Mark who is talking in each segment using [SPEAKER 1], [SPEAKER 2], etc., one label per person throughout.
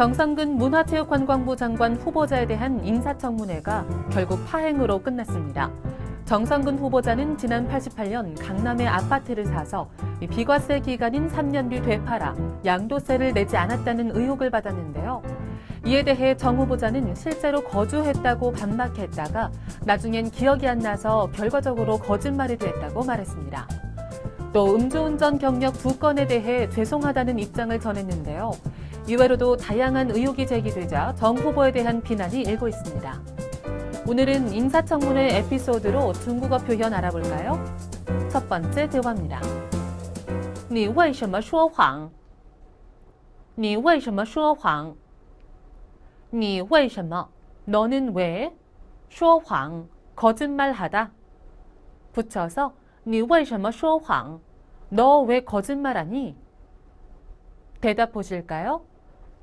[SPEAKER 1] 정상근 문화체육관광부 장관 후보자에 대한 인사청문회가 결국 파행으로 끝났습니다. 정상근 후보자는 지난 88년 강남의 아파트를 사서 이 비과세 기간인 3년 뒤 되팔아 양도세를 내지 않았다는 의혹을 받았는데요. 이에 대해 정 후보자는 실제로 거주했다고 반박했다가 나중엔 기억이 안 나서 결과적으로 거짓말이 됐다고 말했습니다. 또 음주운전 경력 두 건에 대해 죄송하다는 입장을 전했는데요. 이외로도 다양한 의혹이 제기되자 정 후보에 대한 비난이 일고 있습니다. 오늘은 인사청문회 에피소드로 중국어 표현 알아볼까요? 첫 번째 대화입니다. 你为什么说谎?你为什么说谎?你为什么? 너는 왜? 说谎 거짓말하다. 붙여서 你为什么说谎? 너 왜 거짓말하니? 대답 보실까요?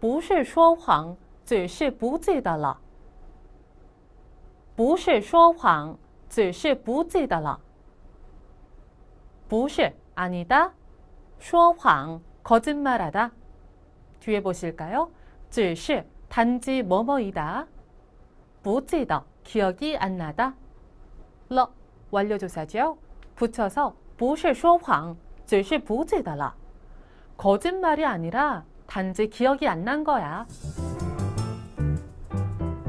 [SPEAKER 1] 不是说谎,只是不记得了.不是说谎,只是不记得了.不是 아니다. 说谎 거짓말하다. 뒤에 보실까요? 只是 단지 뭐뭐이다. 不记得 기억이 안 나다. 了 완료조사죠. 붙여서 不是说谎,只是不记得了. 거짓말이 아니라 단지 기억이 안 난 거야.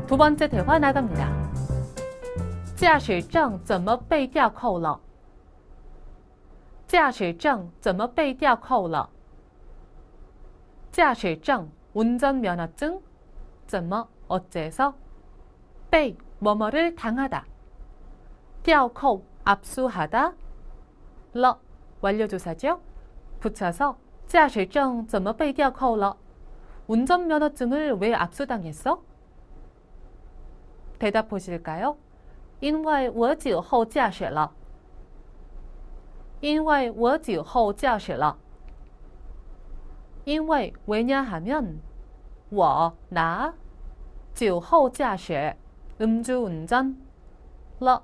[SPEAKER 1] 두 번째 대화 나갑니다. 驾驶证怎么被吊扣了?驾驶证怎么被吊扣了?驾驶证 운전면허증 怎么 어째서 被 뭐뭐를 당하다 吊扣 압수하다 了 완료조사죠. 붙여서 驾驶证怎么被吊扣了? 운전면허증을 왜 압수당했어? 대답 보실까요? 因为我酒后驾驶了.因为我酒后驾驶了.因为 왜냐하면 我 나, 酒后驾驶 음주운전 了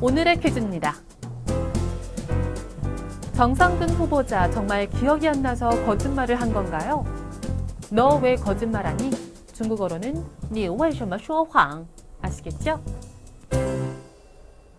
[SPEAKER 1] 오늘의 퀴즈입니다. 정상근 후보자 정말 기억이 안 나서 거짓말을 한 건가요? 너 왜 거짓말하니? 중국어로는 你为什么说谎? 아시겠죠?